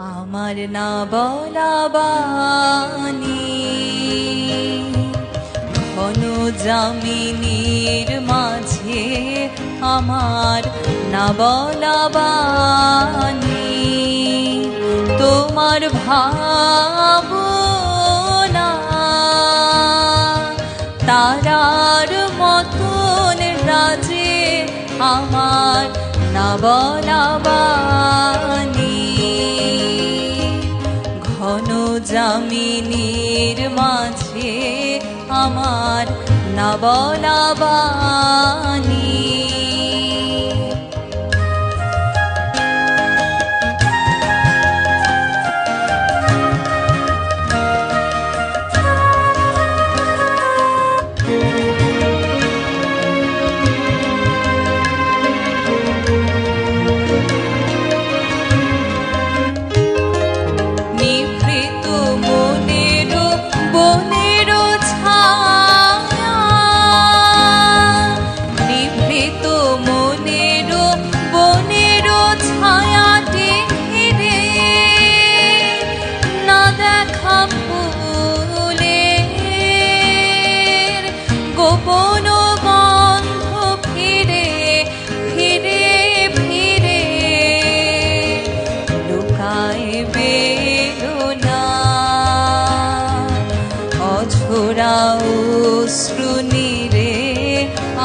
আমার না বলা বাণী। ঘন জামিনীর মাঝে আমার না বলা বাণী। তোমার ভাবনা তারার মতন রাজে আমার না ঘন জামিনীর মাঝে আমার না বলা বাণী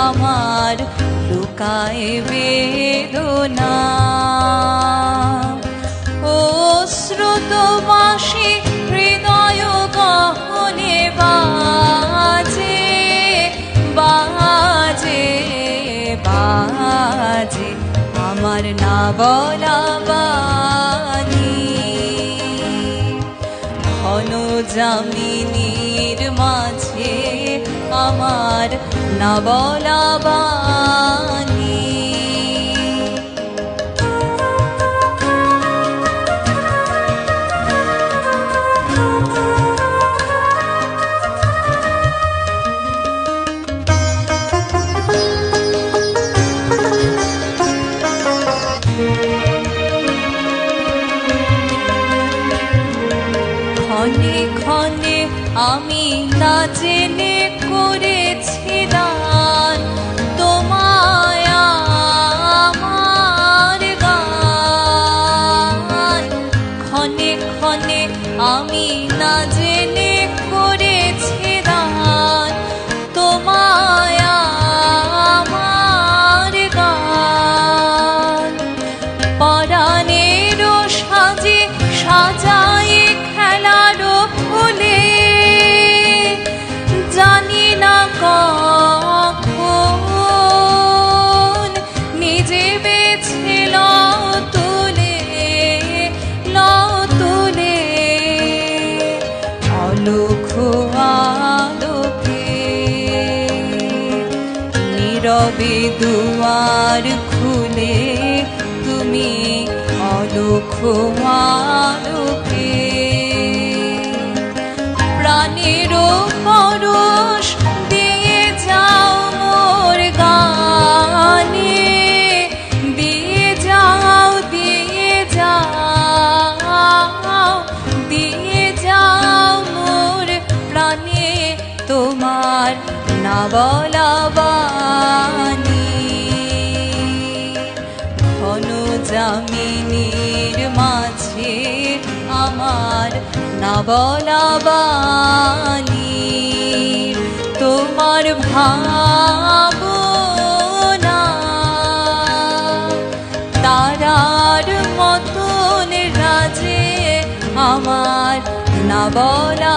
আমার লুকায় বেরোনা ও শ্রুত বাসি হৃদয় গহনে বাজে বাজে বাজে আমার না বলা বাণী। ঘন জামিনীর মাঝে আমার না বলা বাণী। ক্ষণে আমি না জেনে আমি না নীরবে দুয়ার খুলে তুমি অলোক আলোকে প্রাণের পরশ দিয়ে যাও মোর গানে। দিয়ে যাও দিয়ে যাও দিয়ে যাও মোর প্রাণে। তোমার না বলা আমার না বলা বাণী তোমার ভাব তারার মতন রাজে আমার না বলা